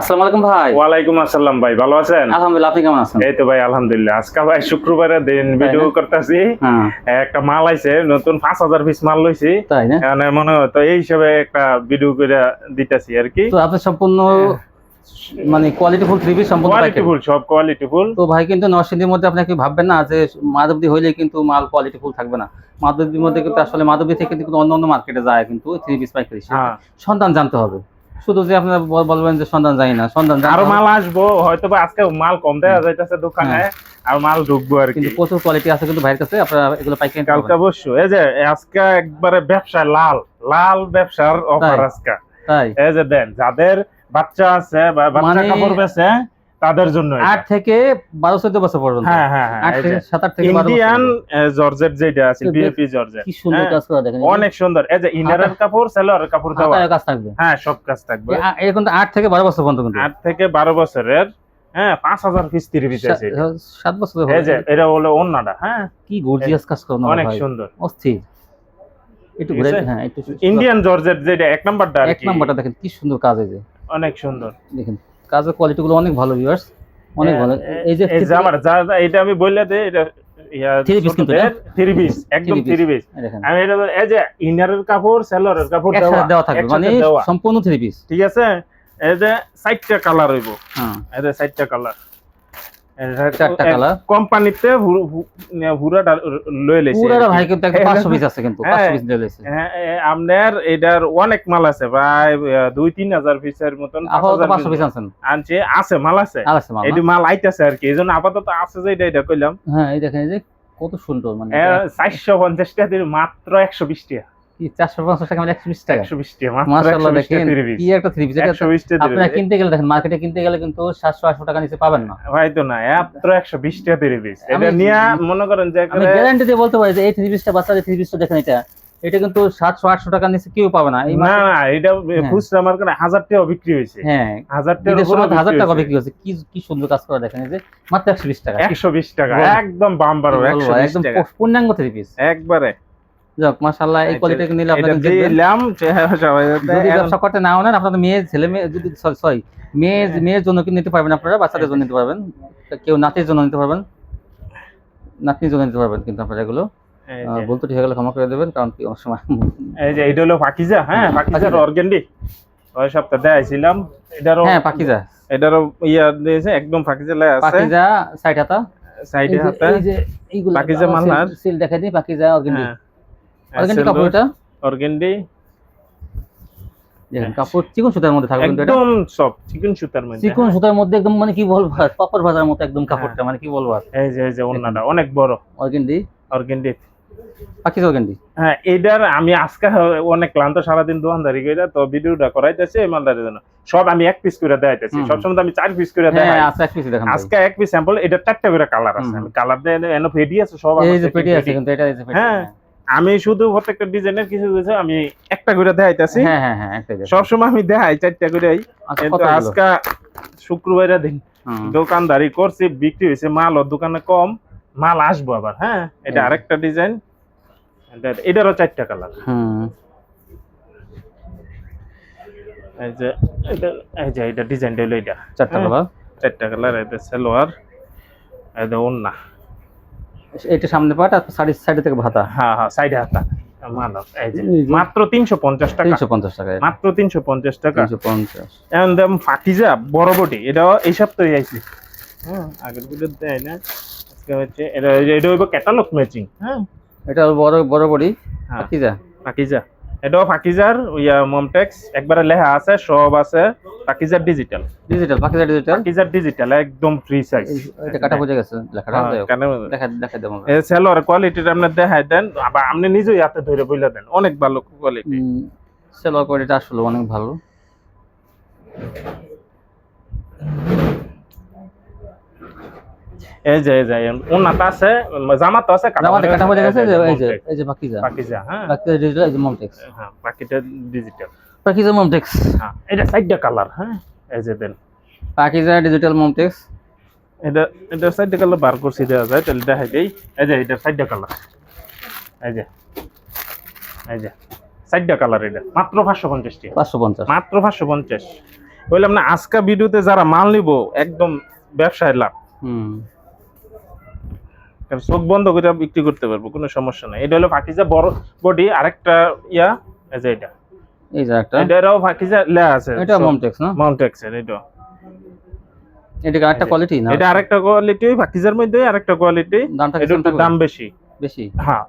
আসসালামু আলাইকুম ভাই। ওয়ালাইকুম আসসালাম ভাই ভালো আছেন? আলহামদুলিল্লাহ আপনি কেমন আছেন? এই তো ভাই আলহামদুলিল্লাহ। আজকে ভাই শুক্রবারের দিন ভিডিও করতেছি। হ্যাঁ। একটা মাল আইছে নতুন পাঁচ হাজার পিস মাল লইছি। তাই না? মানে মনে হয় তো এই হিসাবে একটা ভিডিও করে দিতেছি আর কি। তো আপনি সম্পূর্ণ মানে কোয়ালিটি ফুল থ্রি পিস সম্পূর্ণ কোয়ালিটি ফুল সব কোয়ালিটি ফুল তো ভাই কিন্তু নরসিংদীর মধ্যে আপনি কি ভাববেন না যে মাধবদী হইলে কিন্তু মাল কোয়ালিটি ফুল থাকবে না? মাধবদীর মধ্যে কিন্তু আসলে মাধবদী থেকে কিন্তু অন্য অন্য মার্কেটে যায় কিন্তু থ্রি পিস পাইকারি সন্ধান জানতে হবে। শুধু যে আপনারা বলবেন যে সন্ধান জানি না সন্ধান আরও মাল আসব হয়তো বা আজকে মাল কম দেওয়া যাইতেছে দোকানে হ্যাঁ। আর মাল ঢুকবো আর কিন্তু প্রচুর কোয়ালিটি আছে কিন্তু ভাইয়ের কাছে আপনারা এগুলো পাইকারি কালকে। অবশ্য এই যে আজকে একবারে ব্যবসা লাল লাল ব্যবসার অফার আজকে। তাই। এই যে দেন যাদের বাচ্চা আছে বা বাচ্চা মানে- কাপড় বেছে তাদের জন্য আট থেকে বারো চোদ্দ বছর পর্যন্ত। হ্যাঁ হ্যাঁ হ্যাঁ আট থেকে সাত আট থেকে ইন্ডিয়ান। জর্জেট যেটা আছে বিএপি জর্জেট কি সুন্দর হ্যাঁ, কাজ করা দেখেন অনেক সুন্দর। এই যে ইনারের কাপড় সেলোয়ারের কাপড় দেওয়া। কাজ থাকবে। হ্যাঁ সব কাজ থাকবে। এ- এ কিন্তু আট থেকে বারো বছর পর্যন্ত কিন্তু। আট থেকে বারো বছরের হ্যাঁ পাঁচ হাজার পিস তিরিশ আছে সাত বছর এই যে এটা হলো অন্যটা হ্যাঁ? কি গর্জিয়াস কাজ করানো অনেক সুন্দর। অস্থির। একটু ঘুরে হ্যাঁ একটু ইন্ডিয়ান জর্জেট যেটা এক নাম্বারটা এক নাম্বারটা দেখেন কি সুন্দর কাজ এই যে। অনেক সুন্দর। দেখেন। কাজের কোয়ালিটি গুলো অনেক ভালো ভিউয়ার্স অনেক ভালো। এই যে যা- এটা আমি বললে এটা Three piece কিন্তু, থ্রি পিস একদম থ্রি পিস এই দেখেন। আমি এটা বল- এই যে ইনারের কাপড় সেলোয়ারের কাপড় দেওয়া একসাথে দেওয়া থাকবে মানে সম্পূর্ণ থ্রি পিস ঠিক আছে? কালার হইব। হ্যাঁ। এই যে চারটা কালার চারটা colour। কোম্পানিতে হুরাটা লয়ে লেছে পুরাটা ভাই কিন্তু একটা এই পাঁচশো দেখো। পিস আছে কিন্তু। পাঁচশো পিস দিয়ে লইছে হ্যাঁ আপনার এটার অনেক মাল আছে পিসের মতন পিস আনছে আছে মাল আছে মাল না? এটি মাল আইতেছে আর কি এই আপাতত আছে যে এটা এটা কইলাম হ্যাঁ এই দেখেন এই যে কত সুন্দর মানে চারশো পঞ্চাশ টাকা দিয়ে মাত্র একশো বিশ টাকা কি টাকা মানে একশো বিশ টাকা? একশো বিশ টাকা মাশাআল্লাহ দেখেন কি একটা থ্রি পিস একশো বিশ টাকা আপনারা কিনতে গেলে দেখেন মার্কেটে কিনতে গেলে কিন্তু সাতশো আটশো টাকা নিচে পাবেন না। ভাই তো না মাত্র টাকা তিরিশ পিস এটা নিয়ে মনে করেন যে আমি গ্যারান্টি দিয়ে বলতে পারি যে এই থ্রি পিসটা বাচ্চাদের থ্রি পিসটা দেখেন এটা। এটা কিন্তু সাতশো আটশো টাকা নিচে কেউ পাবে না। না এটা হ্যাঁ। খুচরা মার্কেটে হাজার টাকা বিক্রি হয়েছে। হ্যাঁ। হাজার টাকার হাজার টাকা বিক্রি হচ্ছে কি কি সুন্দর কাজ করা দেখেন যে মাত্র একশো বিশ টাকা। একশো বিশ টাকা একদম বাম্বার একদম পূর্ণাঙ্গ থ্রি পিস একবারে। যাক মাশাআল্লাহ এই এটা- নিলে আপনাদের। দিলাম যাতে যদি ব্যবসা করতে না হন আপনাদের মেয়ে ছেলে মেয়ে যদি সরি মেয়ে মেয়ের জন্য কি নিতে পারবেন আপনারা বাচ্চাদের জন্য নিতে পারবেন। কেউ নাতির জন্য নিতে পারবেন। নাতনির জন্য নিতে পারবেন কিন্তু আপনারা এগুলো। ত্রুটি হয়ে গেলে ক্ষমা করে দেবেন কারণ কি অনেক সময় এই যে এটা হলো পাকিজা হ্যাঁ হ্যাঁ, পাকিজার পাকিজা। অর্গেন্ডি। ওই সপ্তাহে দেখাইছিলাম। এটারও হ্যাঁ পাকিজা। এটারও ইয়া দিয়েছে একদম পাকিজা লাই আছে। পাকিজা সাইড হাতা। সাইডে হাতে। এই যে এইগুলো পাকিজা মালহার। সিল দেখাই দিই পাকিজা অর্গেন্ডি। হ্যাঁ কাপড় এটা? অর্গেন্ডি দেখেন কাপড় চিকন সুতার মধ্যে থাকবে কিন্তু একদম সব চিকন সুতার মধ্যে চিকন সুতার মধ্যে একদম মানে কি বলব পাপড় ভাজার মতো একদম কাপড়টা মানে কি বলব এই যে এই যে ওন্নাটা অনেক বড়। অর্গেন্ডি অর্গেন্ডি পাকিজা অর্গেন্ডি হ্যাঁ এইটার আমি আজকে অনেক ক্লান্ত সারাদিন দোকানদারি করে তো ভিডিওটা করাইতেছি মালদারের জন্য। সব আমি এক পিস করে দেখাইতেছি। সবসময় তো আমি চার পিস করে দেখাই। হ্যাঁ আচ্ছা এক পিস দেখেন। আজকে এক পিস স্যাম্পল এটা চারটা করে কালার আছে। আমি কালার দিয়ে এনে পেডি আছে সব এই যে পেটি আছে কিন্তু এটা এই যে হ্যাঁ। আমি শুধু প্রত্যেকটা ডিজাইনের কিছু কিছু আমি একটা করে দেখাইতেছি। হ্যাঁ হ্যাঁ হ্যাঁ দেখেন। সবসময় আমি দেখাই চারটা করে আচ্ছা, কিন্তু আজকে শুক্রবারের দিন দোকানদারি করছি বিক্রি হয়েছে মাল দোকানে কম মাল আসব আবার হ্যাঁ? এটা হুম। আরেকটা ডিজাইন। এটারও চারটা কালার। হুম। এই যে এটা এই যে এটা ডিজাইনটা হলো এটা। চারটা হ্যাঁ। কালার? চারটা কালার এটা সালোয়ার এটা ওন্না। এটা সামনে পাট আর সাইড সাইড থেকে ভাতা। হ্যাঁ হ্যাঁ সাইডে ভাতা। মাত্র তিনশো পঞ্চাশ টাকা। তিনশো পঞ্চাশ টাকা মাত্র তিনশো পঞ্চাশ টাকা। তিনশো পঞ্চাশ। এখন দাম ফাটিজা বড় বটি এটাও এই সপ্তাহে আইছি। হ্যাঁ আগের ভিডিও দেয় না আজকে হচ্ছে এটা এটা হইব ক্যাটালগ ম্যাচিং হ্যাঁ। এটা বড় বড় বড়ি হ্যাঁ। যা পাকিজা এটাও ফাকিজার ইয়া মমটেক্স একবারে লেখা আছে সব আছে পাকিজার ডিজিটাল ডিজিটাল পাকিজা ডিজিটাল পাকিজার ডিজিটাল একদম ফ্রি সাইজ এটা কাটা বুঝে গেছে লেখাটা। হোক। দেখা দেখা দেবো এই এ কোয়ালিটি কোয়ালিটিটা আপনি দেখাই দেন আবার আপনি নিজেই হাতে ধরে বইলা দেন অনেক ভালো কোয়ালিটি সেলর কোয়ালিটি আসলে অনেক ভালো। এই যে এই যে ওনাটা আছে আছে কাটা গেছে যে এই যে Momtex, এই যে পাকিজা পাকিজা হ্যাঁ। পাকিজা ডিজিটাল এই যে মমটেক্স হ্যাঁ বাকিটা ডিজিটাল পাকিজা মমটেক্স হ্যাঁ এটা সাইডটা কালার হ্যাঁ এই যে দেন। পাকিজা ডিজিটাল মমটেক্স এটা এটা সাইডটা কালার বার করছি দেওয়া যায় তাহলে দেখাই দেই। এই যে এটা সাইডটা কালার। এই যে এই যে সাইডটা কালার এটা মাত্র পাঁচশো পঞ্চাশ টাকা। পাঁচশো পঞ্চাশ। মাত্র পাঁচশো পঞ্চাশ। বললাম না আজকা ভিডিওতে যারা মাল নিব একদম ব্যবসায় লাভ। হুম। কারণ চোখ বন্ধ করে বিক্রি করতে পারব কোনো সমস্যা নাই। এটা হলো ফাকিজা বড় বডি আরেকটা ইয়া এই যে এটা। এই যে একটা। এটাও ফাকিজা লেয়া আছে এটা মমটেক্স না? মমটেক্সের এটা এটা আরেকটা কোয়ালিটি না? এটা আরেকটা কোয়ালিটি ফাকিজার মধ্যে আরেকটা কোয়ালিটি দামটা একটু দাম বেশি। বেশি? হ্যাঁ।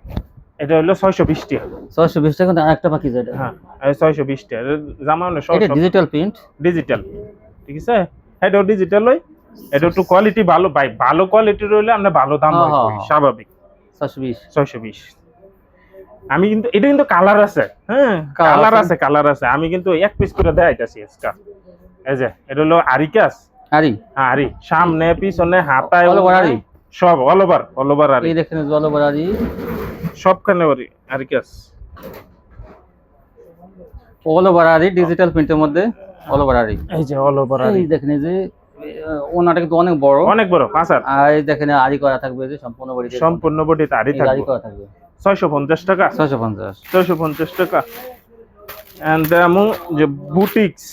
এটা হলো ছয়শো বিশ টাকা। ছয়শো বিশ টাকা কিন্তু আরেকটা বাকি যেটা হ্যাঁ ছয়শো বিশ টাকা। জামা হলো এটা ডিজিটাল প্রিন্ট ডিজিটাল ঠিক আছে? এটাও ডিজিটাল ওই। এটা একটু কোয়ালিটি ভালো ভাই ভালো কোয়ালিটি রইলে আমরা ভালো দাম হ্যাঁ, হ্যাঁ। স্বাভাবিক। ছয়শো বিশ। ছয়শো বিশ। আমি কিন্তু এটা কিন্তু কালার আছে হ্যাঁ কালার আছে? কালার আছে। আমি কিন্তু এক পিস করে দেখাইতেছি আজকে। এই যে এটা হলো আরিকাস আরি হ্যাঁ আরি সামনে পিছনে হাতায় All over আরি? সব অল ওভার অল ওভার আরি এই দেখেন জলবার আরি সবখানে আরি আরিকাস অল ওভার আরি ডিজিটাল প্রিন্টের মধ্যে। অল ওভার আরি এই যে অল ওভার আরি দেখেন এই যে ওনাটা কিন্তু অনেক বড়। অনেক বড় পাঁচার আর এই দেখেন আড়ি করা থাকবে যে সম্পূর্ণ বাড়িতে সম্পূর্ণ বডিতে আড়ি আরি আড়ি করা থাকবে। ছয়শো পঞ্চাশ টাকা। ছয়শো পঞ্চাশ। ছয়শো পঞ্চাশ টাকা। এন্ড দেমু যে বুটিক্স